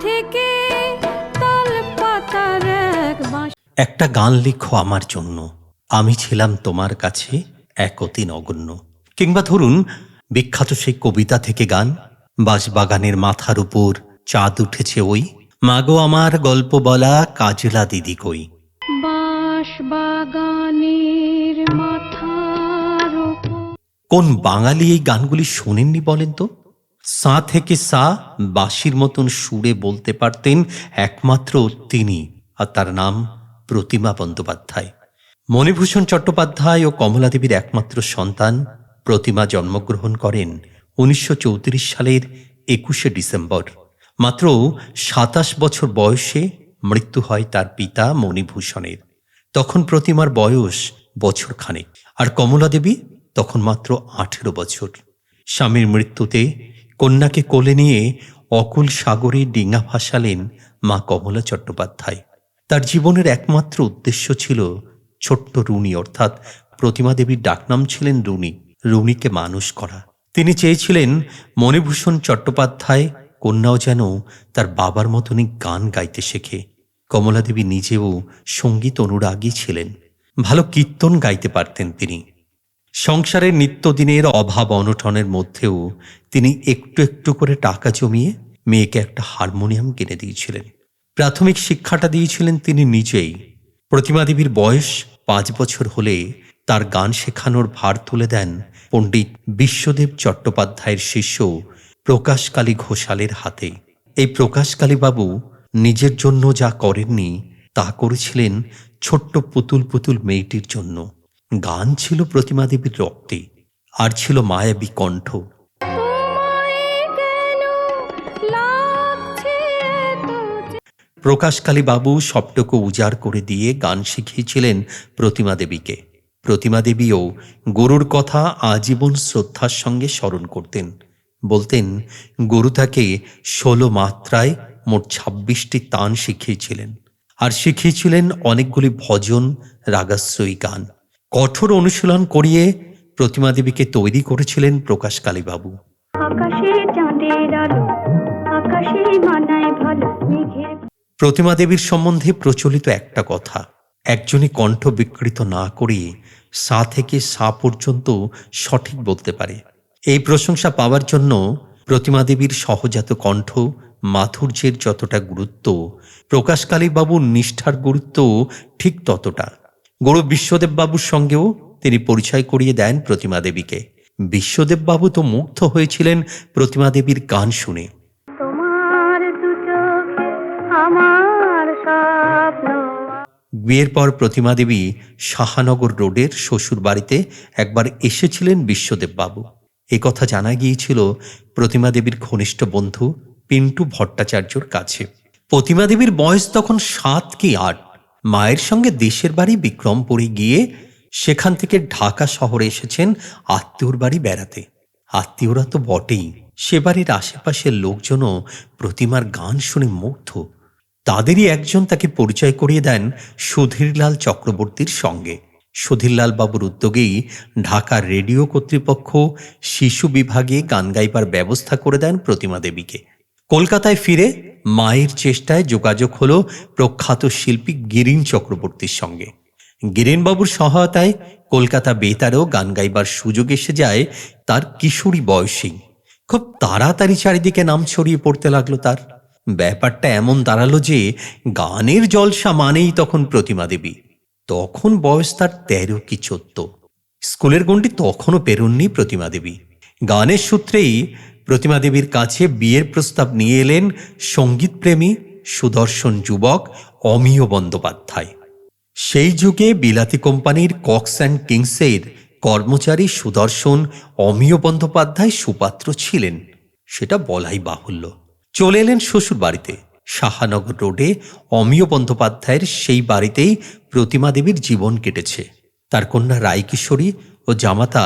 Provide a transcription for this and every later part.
থেকে তাল পাতার এক বাঁশ। একটা গান লিখো আমার জন্য। আমি ছিলাম তোমার কাছে এক অতি নগণ্য। কিংবা ধরুন বিখ্যাত সেই কবিতা থেকে গান বাঁশবাগানের মাথার উপর চাঁদ উঠেছে ওই। মাগো আমার গল্প বলা কাজলা দিদি কই। মাথার কোন বাঙালি এই গানগুলি শোনেননি বলেন তো? সা থেকে সা বাঁশির মতন সুরে বলতে পারতেন একমাত্র তিনি আর তার নাম প্রতিমা বন্দ্যোপাধ্যায়। মণিভূষণ চট্টোপাধ্যায় ও কমলাদেবীর একমাত্র সন্তান প্রতিমা জন্মগ্রহণ করেন উনিশশো চৌত্রিশ সালের একুশে ডিসেম্বর। মাত্র সাতাশ বছর বয়সে মৃত্যু হয় তার পিতা মণিভূষণের। তখন প্রতিমার বয়স বছর খানেক। আর কমলা দেবী তখন মাত্র আঠেরো বছর। স্বামীর মৃত্যুতে কন্যাকে কোলে নিয়ে অকুল সাগরে ডিঙা ভাসালেন মা কমলা চট্টোপাধ্যায়। তার জীবনের একমাত্র উদ্দেশ্য ছিল ছোট্ট রুনি, অর্থাৎ প্রতিমা দেবীর ডাকনাম ছিলেন রুনি, রুনিকে মানুষ করা। তিনি চেয়েছিলেন মণিভূষণ চট্টোপাধ্যায় কন্যাও যেন তার বাবার মতনই গান গাইতে শেখে। কমলা দেবী নিজেও সংগীত অনুরাগী ছিলেন। ভালো কীর্তন গাইতে পারতেন তিনি। সংসারের নিত্যদিনের অভাব অনটনের মধ্যেও তিনি একটু একটু করে টাকা জমিয়ে মেয়েকে একটা হারমোনিয়াম কিনে দিয়েছিলেন। প্রাথমিক শিক্ষাটা দিয়েছিলেন তিনি নিজেই। প্রতিমা দেবীর বয়স পাঁচ বছর হলে তার গান শেখানোর ভার তুলে দেন পণ্ডিত বিশ্বদেব চট্টোপাধ্যায়ের শিষ্য প্রকাশকালী ঘোষালের হাতে। এই প্রকাশকালী বাবু নিজের জন্য যা করেননি তা করেছিলেন ছোট্ট পুতুল পুতুল মেয়েটির জন্য। গান ছিল প্রতিমা দেবীর রক্তে, আর ছিল মায়াবী কণ্ঠ। প্রকাশকালী বাবু সবটুকু উজাড় করে দিয়ে গান শিখিয়েছিলেন প্রতিমা দেবীকে। প্রতিমা দেবীও গরুর কথা আজীবন শ্রদ্ধার সঙ্গে স্মরণ করতেন। বলতেন, গুরু তাকে ষোলো মাত্রায় মোট ছাব্বিশটি তান শিখিয়েছিলেন, আর শিখিয়েছিলেন অনেকগুলি ভজন রাগাশ্রয়ী গান। কঠোর অনুশীলন করিয়ে প্রতিমা দেবীকে তৈরি করেছিলেন প্রকাশ কালীবাবু। প্রতিমা দেবীর সম্বন্ধে প্রচলিত একটা কথা একজনই কণ্ঠ বিকৃত না করে সা থেকে সা পর্যন্ত সঠিক বলতে পারে। এই প্রশংসা পাওয়ার জন্য প্রতিমা দেবীর সহজাত কণ্ঠ মাধুর্যের যতটা গুরুত্ব প্রকাশকালী বাবুর নিষ্ঠার গুরুত্ব ঠিক ততটা। গুরু বিশ্বদেব বাবুর সঙ্গেও তিনি পরিচয় করিয়ে দেন প্রতিমা দেবীকে। বিশ্বদেব বাবু তো মুগ্ধ হয়েছিলেন প্রতিমা দেবীর গান শুনে। বিয়ের পর প্রতিমা দেবী সাহানগর রোডের শ্বশুর বাড়িতে একবার এসেছিলেন বিশ্বদেব বাবু এ কথা জানা গিয়েছিল প্রতিমা দেবীর ঘনিষ্ঠ বন্ধু পিন্টু ভট্টাচার্যর কাছে। প্রতিমা দেবীর বয়স তখন সাত কি আট। মায়ের সঙ্গে দেশের বাড়ি বিক্রমপুরে গিয়ে সেখান থেকে ঢাকা শহরে এসেছেন আত্মীয়র বাড়ি বেড়াতে। আত্মীয়রা তো বটেই। সে বাড়ির আশেপাশের লোকজনও প্রতিমার গান শুনে মুগ্ধ। তাদেরই একজন তাকে পরিচয় করিয়ে দেন সুধীরলাল চক্রবর্তীর সঙ্গে। সুধীরলাল বাবুর উদ্যোগেই ঢাকা রেডিও কর্তৃপক্ষ শিশু বিভাগে গান গাইবার ব্যবস্থা করে দেন প্রতিমা দেবীকে। কলকাতায় ফিরে মায়ের চেষ্টায় যোগাযোগ হলো প্রখ্যাত শিল্পী গিরিন চক্রবর্তীর সঙ্গে। গিরেনবাবুর সহায়তায় কলকাতা বেতারেও গান গাইবার সুযোগ এসে যায় তার কিশোরী বয়সী খুব তাড়াতাড়ি চারিদিকে নাম ছড়িয়ে পড়তে লাগল তার। ব্যাপারটা এমন দাঁড়াল যে গানের জলসা মানেই তখন প্রতিমা দেবী। তখন বয়স তার তেরো কি চোদ্দ। স্কুলের গণ্ডি তখনও পেরোননি প্রতিমা দেবী। গানের সূত্রেই প্রতিমা দেবীর কাছে বিয়ের প্রস্তাব নিয়ে এলেন সঙ্গীতপ্রেমী সুদর্শন যুবক অমিয় বন্দ্যোপাধ্যায়। সেই যুগে বিলাতি কোম্পানির কক্স অ্যান্ড কিংসের কর্মচারী সুদর্শন অমিয় বন্দ্যোপাধ্যায় সুপাত্র ছিলেন। সেটা বলাই বাহুল্য। চলে এলেন শ্বশুর বাড়িতে শাহানগর রোডে অমিয় বন্দ্যোপাধ্যায়ের সেই বাড়িতেই প্রতিমা দেবীর জীবন কেটেছে। তার কন্যা রায়কিশোরী ও জামাতা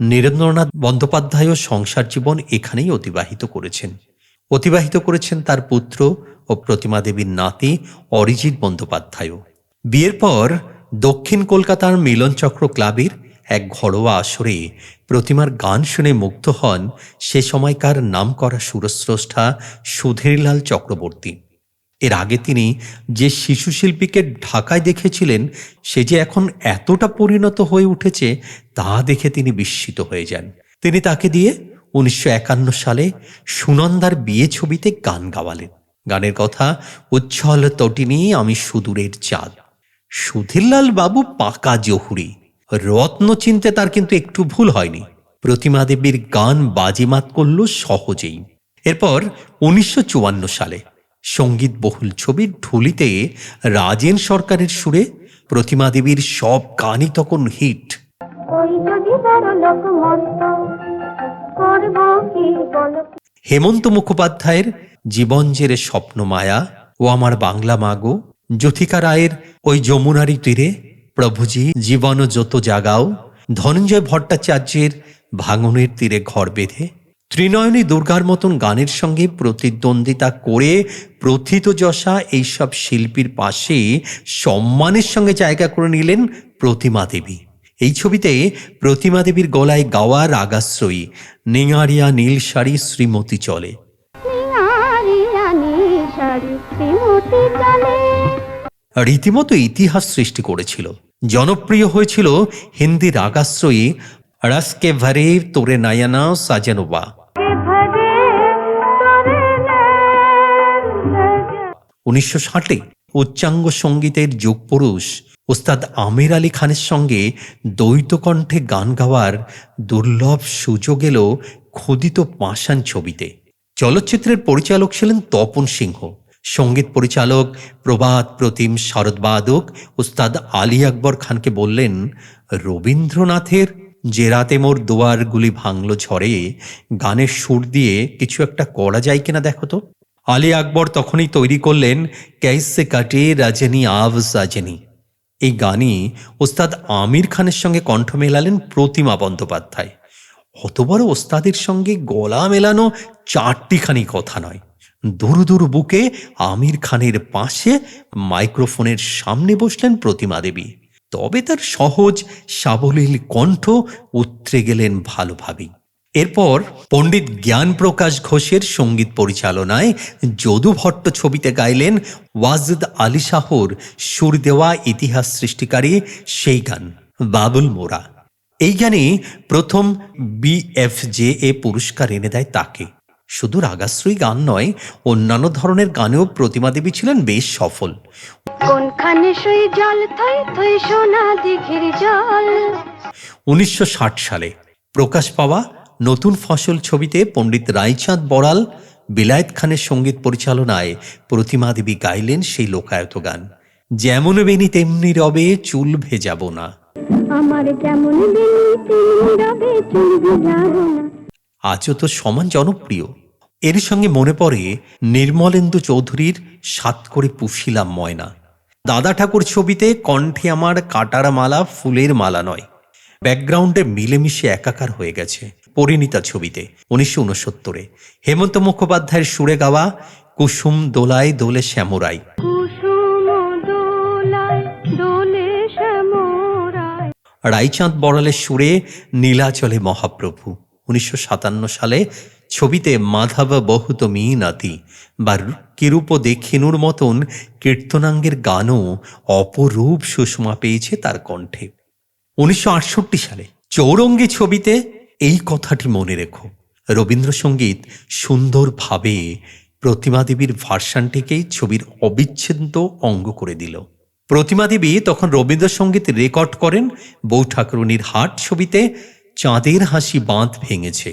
নীরেন্দ্রনাথ বন্দ্যোপাধ্যায়ও সংসার জীবন এখানেই অতিবাহিত করেছেন। অতিবাহিত করেছেন তার পুত্র ও প্রতিমা দেবীর নাতি অরিজিৎ বন্দ্যোপাধ্যায়ও। বিয়ের পর দক্ষিণ কলকাতার মিলনচক্র ক্লাবের এক ঘরোয়া আসরে প্রতিমার গান শুনে মুগ্ধ হন সে সময়কার নামকরা সুরস্রষ্টা সুধীরলাল চক্রবর্তী। এর আগে তিনি যে শিশু শিল্পীকে ঢাকায় দেখেছিলেন, সে যে এখন এতটা পরিণত হয়ে উঠেছে, তা দেখে তিনি বিস্মিত হয়ে যান। তিনি তাকে দিয়ে উনিশশো একান্ন সালে সুনন্দার বিয়ে ছবিতে গান গাওয়ালেন। গানের কথা, উচ্ছল তটিনী, আমি সুদূরের চাঁদ। সুধীরলাল বাবু পাকা জহুরি। রত্ন চিনতে তার কিন্তু একটু ভুল হয়নি। প্রতিমা দেবীর গান বাজিমাত করল সহজেই। এরপর উনিশশো চুয়ান্ন সালে সংগীত বহুল ছবির ঢুলিতে রাজেন সরকারের সুরে প্রতিমা দেবীর সব গানই তখন হিট। হেমন্ত মুখোপাধ্যায়ের জীবন জেরে স্বপ্ন মায়া ও আমার বাংলা মাগো জ্যোথিকা রায়ের ওই যমুনারি তীরে প্রভুজি জীবন যত জাগাও ধনঞ্জয় ভট্টাচার্যের ভাঙনের তীরে ঘর বেঁধে ত্রিনয়নী দুর্গার মতন গানের সঙ্গে প্রতিদ্বন্দ্বিতা করে প্রথিতযশা এইসব শিল্পীর পাশে সম্মানের সঙ্গে জায়গা করে নিলেন প্রতিমা দেবী। এই ছবিতে প্রতিমা দেবীর গলায় গাওয়া রাগাশ্রয়ী নিঙারিয়া নীল শাড়ি শ্রীমতী চলে। শ্রীমতী চলে। রীতিমতো ইতিহাস সৃষ্টি করেছিল। জনপ্রিয় হয়েছিল হিন্দি রাগাশ্রয়ী রসকে ভরে তোরে নয়না সাজনবা উনিশশো ষাটে উচ্চাঙ্গ সঙ্গীতের যুগপুরুষ ওস্তাদ আমির আলী খানের সঙ্গে দ্বৈত কণ্ঠে গান গাওয়ার দুর্লভ সুযোগ এলো ক্ষুদিত পাষাণ ছবিতে। চলচ্চিত্রের পরিচালক ছিলেন তপন সিংহ। সংগীত পরিচালক প্রভাত প্রতিম শারদবাদক ওস্তাদ আলী আকবর খানকে বললেন, রবীন্দ্রনাথের যে রাতে মোর দুয়ারগুলি ভাঙল ঝড়ে, গানের সুর দিয়ে কিছু একটা করা যায় কিনা দেখো তো। আলী আকবর তখনই তৈরি করলেন ক্যাইসে কাটে রাজনী আভ সাজনী এই গানই ওস্তাদ আমির খানের সঙ্গে কণ্ঠ মেলালেন প্রতিমা বন্দ্যোপাধ্যায়। অত বড় ওস্তাদের সঙ্গে গলা মেলানো চারটিখানি কথা নয়। দূর দূর বুকে আমির খানের পাশে মাইক্রোফোনের সামনে বসলেন প্রতিমা দেবী। তবে তার সহজ, সাবলীল কণ্ঠ উতরে গেলেন ভালোভাবেই। এরপর পণ্ডিত জ্ঞান প্রকাশ ঘোষের সংগীত পরিচালনায় যদু ভট্ট ছবিতে গাইলেন ওয়াজিদ আলী শাহর সুর দেওয়া ইতিহাস সৃষ্টিকারী সেই গান, বাবুল মোরা এই গানে প্রথম বিএফজে এ পুরস্কার এনে দেয় তাকে। শুধু রাগাশ্রয়ী গান নয় অন্যান্য ধরনের গানেও প্রতিমা দেবী ছিলেন বেশ সফল। কোনখানে সই জল থই থই সোনা দিঘির জল? উনিশশো সালে প্রকাশ পাওয়া নতুন ফসল ছবিতে পণ্ডিত রায়চাঁদ বড়াল বিলায়েত খানের সংগীত পরিচালনায় প্রতিমা দেবী গাইলেন সেই লোকায়ত গান। যেমন বেনি তেমনি রবে চুল ভেজাবো না। আমার যেমন দিন তেমনি রবে চুল ভিজাবো না। আজও তো সমান জনপ্রিয়। এর সঙ্গে মনে পড়ে নির্মলেন্দু চৌধুরীর সাত করে পুষিলাম ময়না। দাদা ঠাকুর ছবিতে কণ্ঠে আমার কাটার মালা ফুলের মালা নয়। ব্যাকগ্রাউন্ডে মিলেমিশে একাকার হয়ে গেছে পরিণীতা ছবিতে উনিশশো উনসত্তরে। হেমন্ত মুখোপাধ্যায়ের সুরে গাওয়া কুসুম দোলায় দোলে শ্যামরাই রাইচাঁদ বড়ালের সুরে নীলাচলে মহাপ্রভু। উনিশশো সাতান্ন সালে ছবিতে মাধব বহুত মিনাতি বা কিরূপ দেখিনুর মতন কীর্তনাঙ্গের গানও অপরূপ সুষমা পেয়েছে তার কণ্ঠে। উনিশশো আটষট্টি সালে চৌরঙ্গী ছবিতে এই কথাটি মনে রেখো। রবীন্দ্রসঙ্গীত সুন্দরভাবে প্রতিমা দেবীর ভার্সানটিকেই ছবির অবিচ্ছেদ্য অঙ্গ করে দিল। প্রতিমা দেবী তখন রবীন্দ্রসঙ্গীত রেকর্ড করেন বউ ঠাকুরুনির হাট ছবিতে চাঁদের হাসি বাঁধ ভেঙেছে।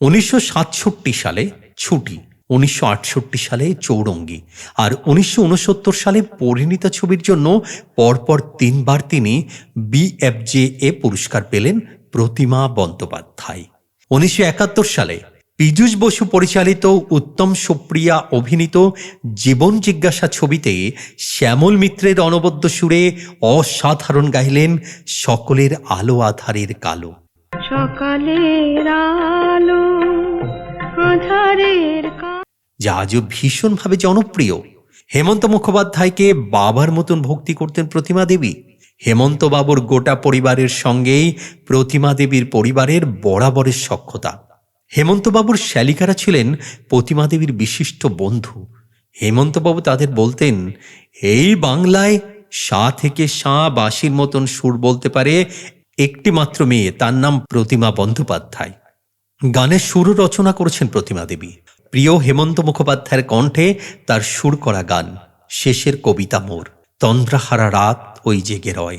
উনিশশো সাতষট্টি সালে ছুটি উনিশশো আটষট্টি সালে চৌরঙ্গি আর উনিশশো উনসত্তর সালে পরিণীতা ছবির জন্য পরপর তিনবার তিনি বিএফজে এ পুরস্কার পেলেন প্রতিমা বন্দ্যোপাধ্যায়। উনিশশো একাত্তর সালে পীযূষ বসু পরিচালিত উত্তম সুপ্রিয়া অভিনীত জীবন জিজ্ঞাসা ছবিতে শ্যামল মিত্রের অনবদ্য সুরে অসাধারণ গাইলেন সকলের আলো আধারের কালো। সকালের আলো আধারের যা আজও ভীষণভাবে জনপ্রিয়। হেমন্ত মুখোপাধ্যায়কে বাবার মতন ভক্তি করতেন প্রতিমা দেবী। হেমন্ত বাবুর গোটা পরিবারের সঙ্গেই প্রতিমা দেবীর পরিবারের বরাবরের সখ্যতা। হেমন্তবাবুর শ্যালিকারা ছিলেন প্রতিমা দেবীর বিশিষ্ট বন্ধু। হেমন্তবাবু তাদের বলতেন, এই বাংলায় সা থেকে সা বাঁশির মতন সুর বলতে পারে একটি মাত্র মেয়ে, তার নাম প্রতিমা বন্দ্যোপাধ্যায়। গানের সুর রচনা করেছেন প্রতিমা দেবী। প্রিয় হেমন্ত মুখোপাধ্যায়ের কণ্ঠে তার সুর করা গান, শেষের কবিতা মোর, তন্দ্রাহারা রাত ওই জেগে রয়।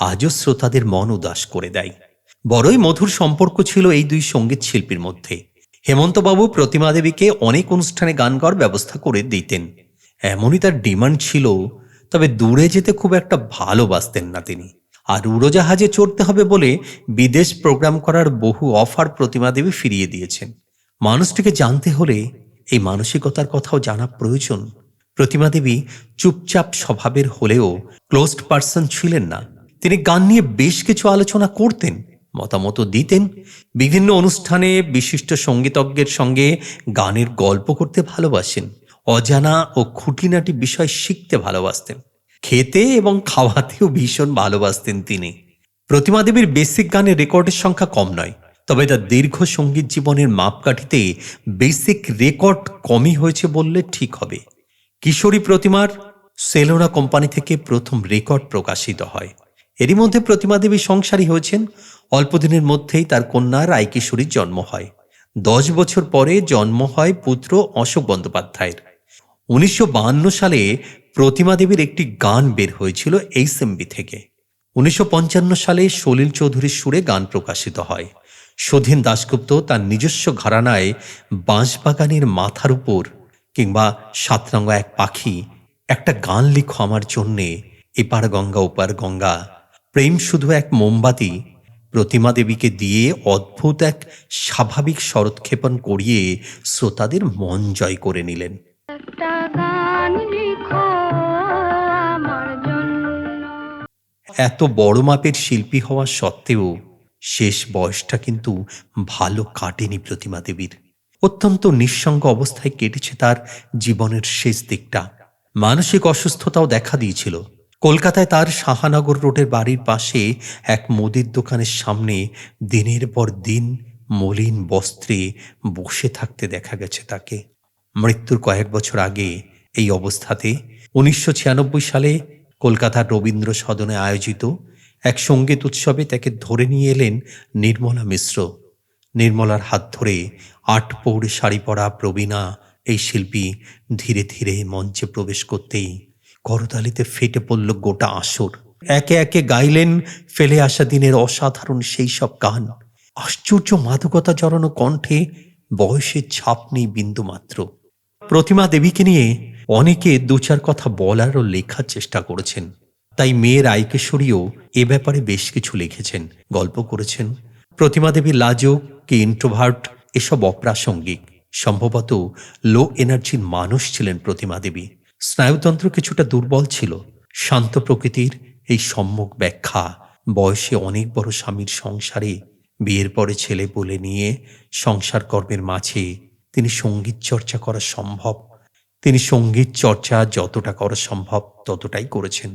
আজও শ্রোতাদের মন উদাস করে দেয়। বড়ই মধুর সম্পর্ক ছিল এই দুই সংগীত শিল্পীর মধ্যে। হেমন্তবাবু প্রতিমা দেবীকে অনেক অনুষ্ঠানে গান গাওয়ার ব্যবস্থা করে দিতেন। এমনই তার ডিমান্ড ছিল, তবে দূরে যেতে খুব একটা ভালোবাসতেন না তিনি। আর উড়োজাহাজে চড়তে হবে বলে বিদেশ প্রোগ্রাম করার বহু অফার প্রতিমা দেবী ফিরিয়ে দিয়েছেন। মানুষটিকে জানতে হলে এই মানসিকতার কথাও জানা প্রয়োজন। প্রতিমা দেবী চুপচাপ স্বভাবের হলেও ক্লোজড পার্সন ছিলেন না। তিনি গান নিয়ে বেশ কিছু আলোচনা করতেন। মতামত দিতেন। বিভিন্ন অনুষ্ঠানে বিশিষ্ট সঙ্গীতজ্ঞের সঙ্গে গানের গল্প করতে ভালোবাসেন। অজানা ও খুঁটিনাটি বিষয় শিখতে ভালোবাসতেন। খেতে এবং খাওয়াতেও ভীষণ ভালোবাসতেন তিনি। প্রতিমা দেবীর বেসিক গানের রেকর্ডের সংখ্যা কম নয়, তবে তার দীর্ঘ সংগীত জীবনের মাপকাঠিতে বেসিক রেকর্ড কমই হয়েছে বললে ঠিক হবে। কিশোরী প্রতিমার সেলোনা কোম্পানি থেকে প্রথম রেকর্ড প্রকাশিত হয়। এরই মধ্যে প্রতিমা দেবী সংসারী হয়েছেন। অল্পদিনের মধ্যেই তার কন্যা রায়কিশোরীর জন্ম হয়। দশ বছর পরে জন্ম হয় পুত্র অশোক বন্দ্যোপাধ্যায়ের। উনিশশো সালে প্রতিমা দেবীর একটি গান বের হয়েছিল এইচএমবি থেকে। উনিশশো পঞ্চান্ন সালে সলিল চৌধুরীর সুরে গান প্রকাশিত হয়। স্বাধীন দাশগুপ্ত তার নিজস্ব ঘরানায় বাঁশবাগানের মাথার উপর কিংবা সাতরঙ্গা এক পাখি একটা গান লিখো আমার জন্যে, এপার গঙ্গা ওপার গঙ্গা, প্রেম শুধু এক মোমবাতি প্রতিমা দেবীকে দিয়ে অদ্ভুত এক স্বাভাবিক শরৎক্ষেপণ করিয়ে শ্রোতাদের মন জয় করে নিলেন। এত বড় মাপের শিল্পী হওয়া সত্ত্বেও শেষ বয়সটা কিন্তু ভালো কাটেনি প্রতিমা দেবীর। অত্যন্ত নিঃসঙ্গ অবস্থায় কেটেছে তার জীবনের শেষ দিকটা। মানসিক অসুস্থতাও দেখা দিয়েছিল। কলকাতায় তার শাহানগর রোডের বাড়ির পাশে এক মুদির দোকানের সামনে দিনের পর দিন মলিন বস্ত্রে বসে থাকতে দেখা গেছে তাকে। মৃত্যুর কয়েক বছর আগে এই অবস্থাতে উনিশশো ছিয়ানব্বই সালে কলকাতার রবীন্দ্র সদনে আয়োজিত এক সংগীত উৎসবে তাকে ধরে নিয়ে এলেন নির্মলা মিশ্র। নির্মলার হাত ধরে আট পৌড়ে শাড়ি পরা প্রবীণা এই শিল্পী ধীরে ধীরে মঞ্চে প্রবেশ করতেই করতালিতে ফেটে পড়ল গোটা আসর। একে একে গাইলেন ফেলে আসা দিনের অসাধারণ সেই সব গান। আশ্চর্য মাদকতা জড়ানো কণ্ঠে বয়সের ছাপ নেই বিন্দু মাত্র প্রতিমা দেবীকে নিয়ে অনেকে দু চার কথা বলার ও লেখার চেষ্টা করেছেন। তাই মেয়ের আইকেশ্বরীও এ ব্যাপারে বেশ কিছু লিখেছেন, গল্প করেছেন। প্রতিমা দেবী লাজক, কি ইন্ট্রোভার্ট এসব অপ্রাসঙ্গিক। সম্ভবত লো এনার্জির মানুষ ছিলেন প্রতিমা দেবী। স্নায়ুতন্ত্র কিছুটা দুর্বল ছিল। শান্ত প্রকৃতির এই সম্যক ব্যাখ্যা বয়সে অনেক বড় স্বামীর সংসারে বিয়ের পরে ছেলে বলে নিয়ে সংসার কর্মের মাঝে তিনি সংগীত চর্চা করা সম্ভব। তিনি সংগীত চর্চা যতটা করা সম্ভব ততটাই করেছেন।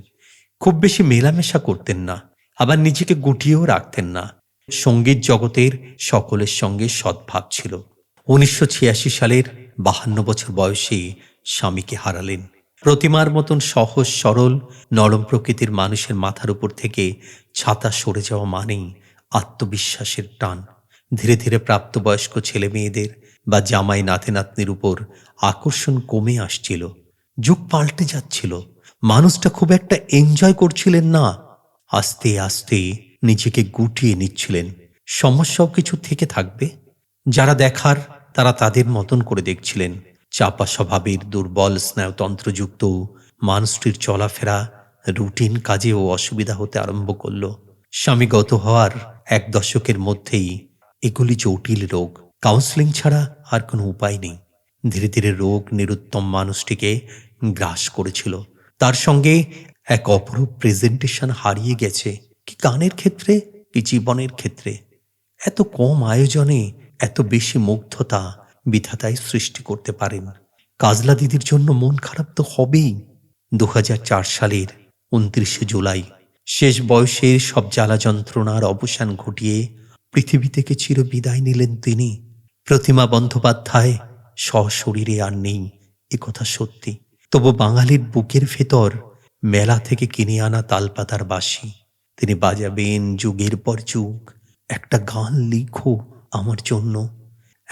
খুব বেশি মেলামেশা করতেন না, আবার নিজেকে গুটিয়েও রাখতেন না। সংগীত জগতের সকলের সঙ্গে সদ্ভাব ছিল। উনিশশো ছিয়াশি সালের বাহান্ন বছর বয়সে স্বামীকে হারালেন। প্রতিমার মতন সহজ, সরল, নরম প্রকৃতির মানুষের মাথার উপর থেকে ছাতা সরে যাওয়া মানেই আত্মবিশ্বাসের টান। ধীরে ধীরে প্রাপ্তবয়স্ক ছেলে মেয়েদের বা জামাই নাতে নাতনির উপর আকর্ষণ কমে আসছিল। যুগ পাল্টে যাচ্ছিল। মানুষটা খুব একটা এনজয় করছিলেন না। আস্তে আস্তে নিজেকে গুটিয়ে নিচ্ছিলেন। সমস্যাও কিছু থেকে থাকবে। যারা দেখার, তারা তাদের মতন করে দেখছিলেন। চাপা স্বভাবের দুর্বল স্নায়ুতন্ত্রযুক্ত মানুষটির চলাফেরা রুটিন কাজেও অসুবিধা হতে আরম্ভ করল। স্বামীগত হওয়ার এক দশকের মধ্যেই এগুলি জটিল রোগ। কাউন্সেলিং ছাড়া আর কোনো উপায় নেই। ধীরে ধীরে রোগ নিরুত্তম মানুষটিকে গ্রাস করেছিল। তার সঙ্গে এক অপরূপ প্রেজেন্টেশন হারিয়ে গেছে। কি গানের ক্ষেত্রে? কি জীবনের ক্ষেত্রে? এত কম আয়োজনে এত বেশি মুগ্ধতা বিধাতাই সৃষ্টি করতে পারেন কাজলা দিদির জন্য মন খারাপ তো হবেই। দু হাজার চার সালের উনত্রিশে জুলাই, শেষ বয়সের সব জ্বালা যন্ত্রণার অবসান ঘটিয়ে পৃথিবী থেকে চির বিদায় নিলেন তিনি। প্রতিমা বন্দ্যোপাধ্যায় সশরীরে আর নেই, এ কথা সত্যি। তবু বাঙালির বুকের ভেতর মেলা থেকে কিনে আনা তালপাতার বাসি। তিনি বাজাবেন যুগের পর যুগ। একটা গান লিখো আমার জন্য।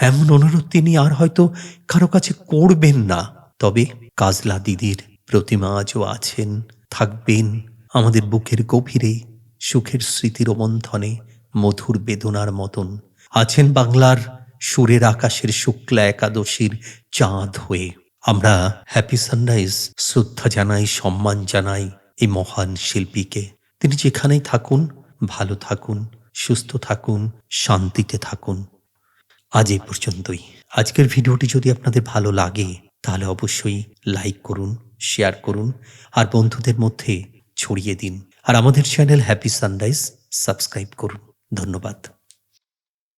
এমন অনুরোধ তিনি আর হয়তো কারও কাছে করবেন না। তবে কাজলা দিদির প্রতিমা আজও আছেন, থাকবেন আমাদের বুকের গভীরে, সুখের স্মৃতির মন্থনে মধুর বেদনার মতন। আছেন বাংলার সুরের আকাশের শুক্লা একাদশীর চাঁদ হয়ে। আমরা হ্যাপি সানরাইজ, শ্রদ্ধা জানাই, সম্মান জানাই এই মহান শিল্পীকে। তিনি যেখানেই থাকুন, ভালো থাকুন, সুস্থ থাকুন, শান্তিতে থাকুন। আজ এই পর্যন্তই। আজকের ভিডিওটি যদি আপনাদের ভালো লাগে, তাহলে অবশ্যই লাইক করুন, শেয়ার করুন, আর বন্ধুদের মধ্যে ছড়িয়ে দিন। আর আমাদের চ্যানেল হ্যাপি সানরাইজ সাবস্ক্রাইব করুন। ধন্যবাদ।